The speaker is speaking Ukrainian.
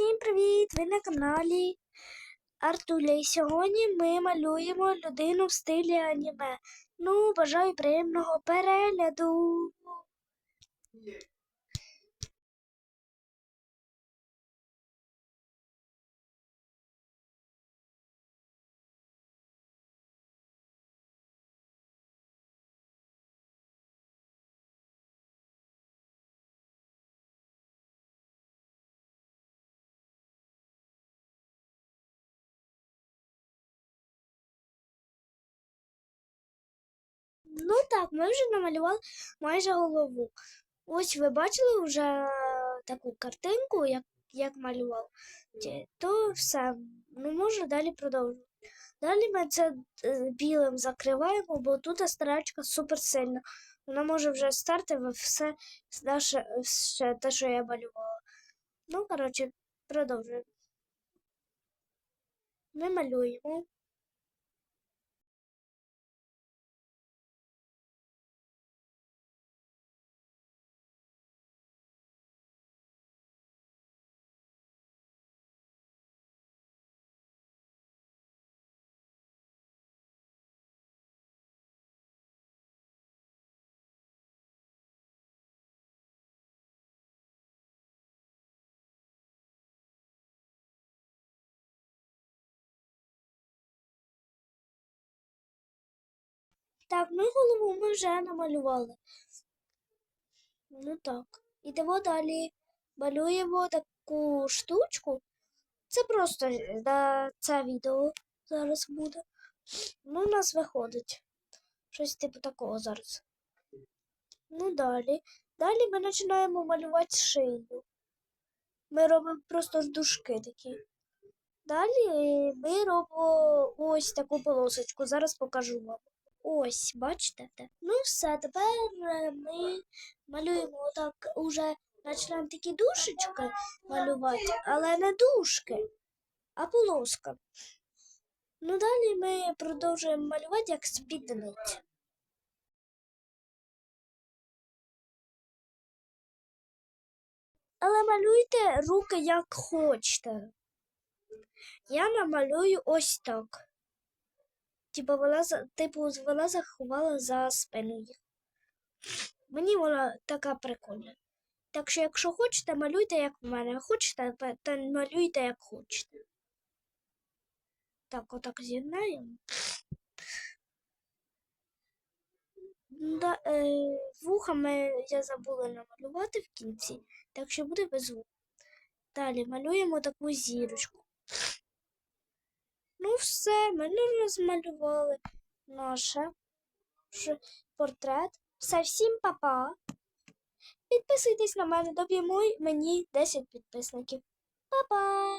Всім привіт! Ви на каналі Артуля. І сьогодні ми малюємо людину в стилі аніме. Ну, бажаю приємного перегляду. Ну так, ми вже намалювали майже голову. Ось ви бачили вже таку картинку, як, як малював. То все, ну можу далі продовжувати. Далі ми це е, білим закриваємо, бо тут старачка супер сильна. Вона може вже старти все наше, все те, що я малювала. Ну, коротше, продовжуємо. Ми малюємо. Так, ну голову ми вже намалювали. Ну так. Ідемо далі. Малюємо таку штучку. Це просто е, на це відео зараз буде. Ну, у нас виходить. Щось типу такого зараз. Ну, далі. Далі ми починаємо малювати шию. Ми робимо просто дужки такі. Далі ми робимо ось таку полосочку. Зараз покажу вам. Ось, бачите? Ну, все, тепер е, ми малюємо отак уже починаємо такі душечки малювати, але не дужки, а полоска. Ну, далі ми продовжуємо малювати як спідниця. Але малюйте руки як хочете. Я намалюю ось так. Типу вона, типу, вона заховала за спиною. Мені вона така прикольна. Так що, якщо хочете, малюйте, як в мене. Хочете, то малюйте, як хочете. Так, отак з'єднаємо. Да, е, вухами я забула намалювати в кінці, так що буде без вух. Далі малюємо таку зірочку. Ну, все, мене не розмалювали наше портрет. Все, всім па-па. Підписуйтесь на мене, доб'ємо мені 10 підписників. Па-па!